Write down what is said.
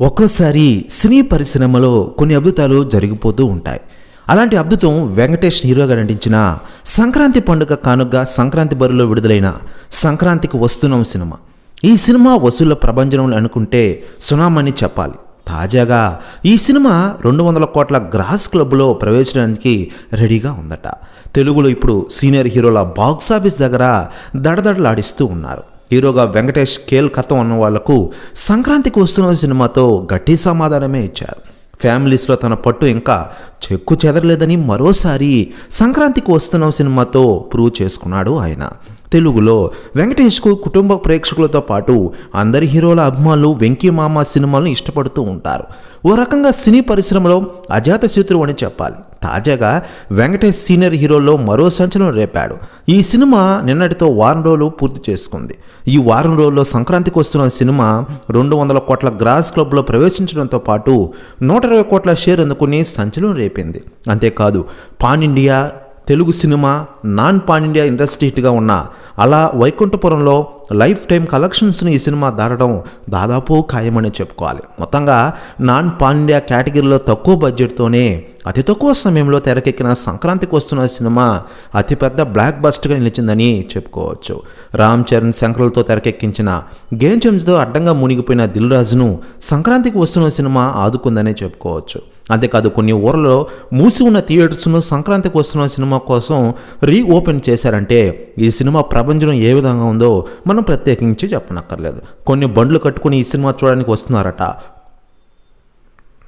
ఒక్కోసారి సినీ పరిశ్రమలో కొన్ని అద్భుతాలు జరిగిపోతూ ఉంటాయి. అలాంటి అద్భుతం వెంకటేష్ హీరోగా నటించిన సంక్రాంతి పండుగ కానుగ్గా సంక్రాంతి బరిలో విడుదలైన సంక్రాంతికి వస్తున్నాం సినిమా. ఈ సినిమా వసూళ్ళ ప్రభంజనం అనుకుంటే సునామని చెప్పాలి. తాజాగా ఈ సినిమా రెండు వందల కోట్ల గ్రాస్ క్లబ్లో ప్రవేశించడానికి రెడీగా ఉందట. తెలుగులో ఇప్పుడు సీనియర్ హీరోల బాక్స్ ఆఫీస్ దగ్గర దడదడలాడిస్తూ ఉన్నారు. హీరోగా వెంకటేష్ కేల్ కథం అన్న వాళ్ళకు సంక్రాంతికి వస్తున్న సినిమాతో గట్టి సమాధానమే ఇచ్చారు. ఫ్యామిలీస్లో తన పట్టు ఇంకా చెక్కు చెదరలేదని మరోసారి సంక్రాంతికి వస్తున్న సినిమాతో ప్రూవ్ చేసుకున్నాడు ఆయన. తెలుగులో వెంకటేష్కు కుటుంబ ప్రేక్షకులతో పాటు అందరి హీరోల అభిమానులు వెంకీ మామ సినిమాలను ఇష్టపడుతూ ఉంటారు. ఓ రకంగా సినీ పరిశ్రమలో అజాత శత్రువు అని చెప్పాలి. తాజాగా వెంకటేష్ సీనియర్ హీరోలో మరో సంచలనం రేపాడు. ఈ సినిమా నిన్నటితో వారం రోజులు పూర్తి చేసుకుంది. ఈ వారం రోజుల్లో సంక్రాంతికి వస్తున్న సినిమా రెండు వందల కోట్ల గ్రాస్ క్లబ్లో ప్రవేశించడంతో పాటు నూట ఇరవై కోట్ల షేర్ అందుకుని సంచలనం రేపింది. అంతేకాదు pan India Telugu cinema non pan India industry హిట్గా ఉన్న అలా వైకుంఠపురంలో లైఫ్ టైం కలెక్షన్స్ని ఈ సినిమా దాటడం దాదాపు ఖాయమని చెప్పుకోవాలి. మొత్తంగా నాన్ పాండ్యా కేటగిరీలో తక్కువ బడ్జెట్తోనే అతి తక్కువ సమయంలో తెరకెక్కిన సంక్రాంతికి వస్తున్న సినిమా అతిపెద్ద బ్లాక్ బస్ట్గా నిలిచిందని చెప్పుకోవచ్చు. రామ్ చరణ్ శంకర్లతో తెరకెక్కించిన గేమ్ చెంజ్తో అడ్డంగా మునిగిపోయిన దిల్ రాజును సంక్రాంతికి వస్తున్న సినిమా ఆదుకుందనే చెప్పుకోవచ్చు. అంతేకాదు కొన్ని ఊర్లలో మూసి ఉన్న థియేటర్స్ను సంక్రాంతికి వస్తున్న సినిమా కోసం రీ ఓపెన్ చేశారంటే ఈ సినిమా ప్రపంచం ఏ విధంగా ఉందో మనం ప్రత్యేకించి చెప్పనక్కర్లేదు. కొన్ని బండ్లు కట్టుకుని ఈ సినిమా చూడడానికి వస్తున్నారట.